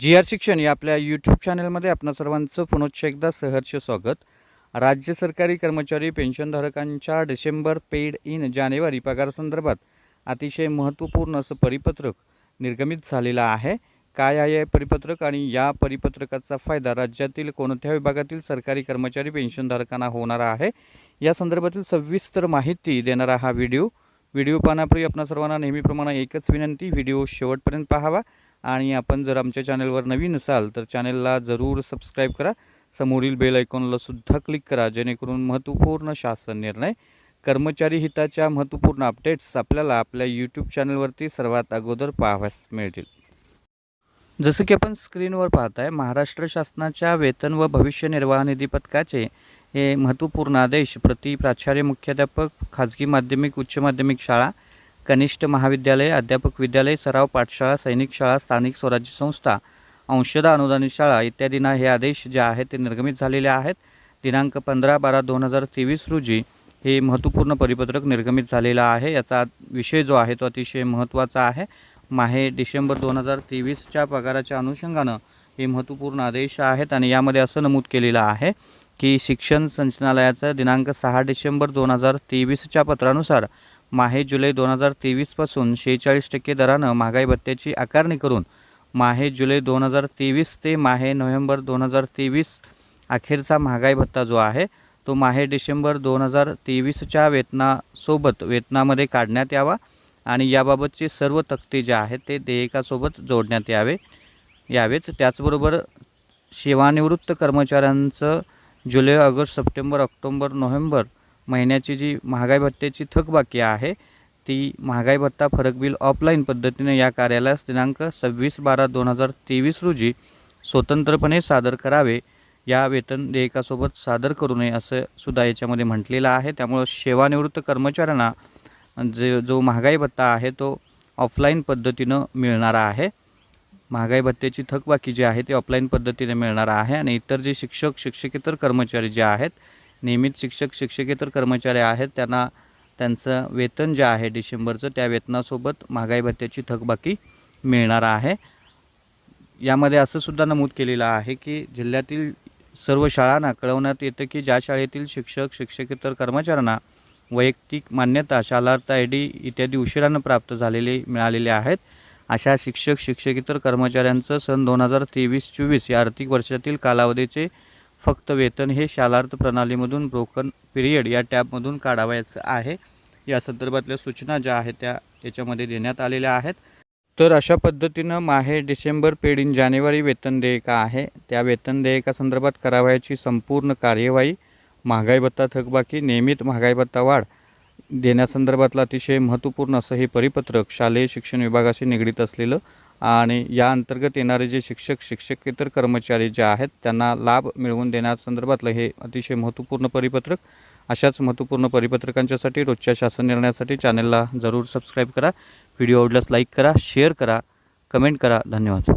जी R शिक्षण या आपल्या यूट्यूब चॅनलमध्ये आपणा सर्वांचं पुनश्च एकदा सहर्ष स्वागत. राज्य सरकारी कर्मचारी पेन्शनधारकांच्या डिसेंबर पेड इन जानेवारी पगारासंदर्भात अतिशय महत्त्वपूर्ण असं परिपत्रक निर्गमित झालेलं आहे. काय आहे परिपत्रक आणि या परिपत्रकाचा फायदा राज्यातील कोणत्या विभागातील सरकारी कर्मचारी पेन्शनधारकांना होणार आहे? या संदर्भातील सविस्तर माहिती देणारा हा व्हिडिओ. व्हिडिओ पाहण्यापूर्वी आपणा सर्वांना नेहमीप्रमाणे एकच विनंती व्हिडिओ शेवटपर्यंत पाहावा. आणि आपण जर आमच्या चॅनलवर नवीन असाल तर चॅनलला जरूर सबस्क्राईब करा. समोरील बेल आयकॉनला सुद्धा क्लिक करा जेणेकरून महत्त्वपूर्ण शासन निर्णय कर्मचारी हिताच्या महत्त्वपूर्ण अपडेट्स आपल्याला आपल्या यूट्यूब चॅनलवरती सर्वात अगोदर पाहाव्यास मिळतील. जसं की आपण स्क्रीनवर पाहताय महाराष्ट्र शासनाच्या वेतन व भविष्य निर्वाह निधी पथकाचे हे महत्त्वपूर्ण आदेश प्रति प्राचार्य मुख्याध्यापक खाजगी माध्यमिक उच्च माध्यमिक शाळा कनिष्ठ महाविद्यालय अध्यापक विद्यालय सराव पाठशाळा सैनिक शाळा स्थानिक स्वराज्य संस्था अंशदा अनुदानित शाळा इत्यादींना हे आदेश जे आहेत ते निर्गमित झालेले आहेत. दिनांक पंधरा बारा दोन हजार तेवीस रोजी हे महत्त्वपूर्ण परिपत्रक निर्गमित झालेलं आहे. याचा विषय जो आहे तो अतिशय महत्त्वाचा आहे. माहे डिसेंबर दोन हजार तेवीसच्या पगाराच्या अनुषंगानं हे महत्त्वपूर्ण आदेश आहेत आणि यामध्ये असं नमूद केलेलं आहे की शिक्षण संचालनालयाचं दिनांक सहा डिसेंबर दोन हजार तेवीसच्या पत्रानुसार माहे जुलै दोन हजार तेवीसपासून शेहेचाळीस टक्के दरानं महागाई भत्त्याची आकारणी करून माहे जुलै दोन हजार तेवीस ते माहे नोव्हेंबर दोन हजार तेवीस अखेरचा महागाई भत्ता जो आहे तो माहे डिसेंबर दोन हजार तेवीसच्या वेतनासोबत वेतनामध्ये काढण्यात यावा आणि याबाबतचे सर्व तक्ते जे आहेत ते देयकासोबत जोडण्यात यावे यावेत. त्याचबरोबर सेवानिवृत्त कर्मचाऱ्यांचं जुलै ऑगस्ट सप्टेंबर ऑक्टोंबर नोव्हेंबर महिन्याची जी महागाई भत्त्याची थकबाकी आहे ती महागाई भत्ता फरक बिल ऑफलाईन पद्धतीने या कार्यालयास दिनांक सव्वीस बारा दोन हजार तेवीस रोजी स्वतंत्रपणे सादर करावे या वेतन देयकासोबत सादर करू नये असं सुद्धा याच्यामध्ये म्हटलेलं आहे. त्यामुळं सेवानिवृत्त कर्मचाऱ्यांना जे जो महागाई भत्ता आहे तो ऑफलाईन पद्धतीनं मिळणारा आहे. महागाई भत्त्याची थकबाकी जी आहे ती ऑफलाईन पद्धतीने मिळणार आहे आणि इतर जे शिक्षक शिक्षकेतर कर्मचारी जे आहेत नियमित शिक्षक शिक्षकेतर कर्मचारी आहेत. त्यांना त्यांचं वेतन जे आहे डिसेंबरचं त्या वेतनासोबत महागाई भत्त्याची थकबाकी मिळणार आहे. यामध्ये असं सुद्धा नमूद केलेलं आहे की जिल्ह्यातील सर्व शाळांना कळवण्यात येतं की ज्या शाळेतील शिक्षक शिक्षकेतर कर्मचाऱ्यांना वैयक्तिक मान्यता शालार्थ आय डी इत्यादी उशिरानं प्राप्त झालेले मिळालेले आहेत. अशा शिक्षक शिक्षकेतर कर्मचाऱ्यांचं सन दोन हजार तेवीस चोवीस या आर्थिक वर्षातील कालावधीचे फक्त वेतन हे शालार्थ प्रणालीमधून ब्रोकन पिरियड या टॅबमधून काढावायचं आहे. या संदर्भातल्या सूचना ज्या आहेत त्या याच्यामध्ये देण्यात आलेल्या आहेत. तर अशा पद्धतीनं माहे डिसेंबर पेड इन जानेवारी वेतन देयका आहे. त्या वेतन देयकासंदर्भात करावयाची संपूर्ण कार्यवाही महागाई भत्ता थकबाकी नियमित महागाई भत्ता वाढ देण्यासंदर्भातलं अतिशय महत्त्वपूर्ण असं हे परिपत्रक शालेय शिक्षण विभागाशी निगडीत असलेलं आणि या अंतर्गत येणारे जे शिक्षक शिक्षकेतर कर्मचारी जे आहेत त्यांना लाभ मिळवून देण्यासंदर्भातलं हे अतिशय महत्त्वपूर्ण परिपत्रक. अशाच महत्त्वपूर्ण परिपत्रकांच्यासाठी रोजच्या शासन निर्णयासाठी चॅनलला जरूर सबस्क्राईब करा. व्हिडिओ आवडल्यास लाईक करा शेअर करा कमेंट करा. धन्यवाद.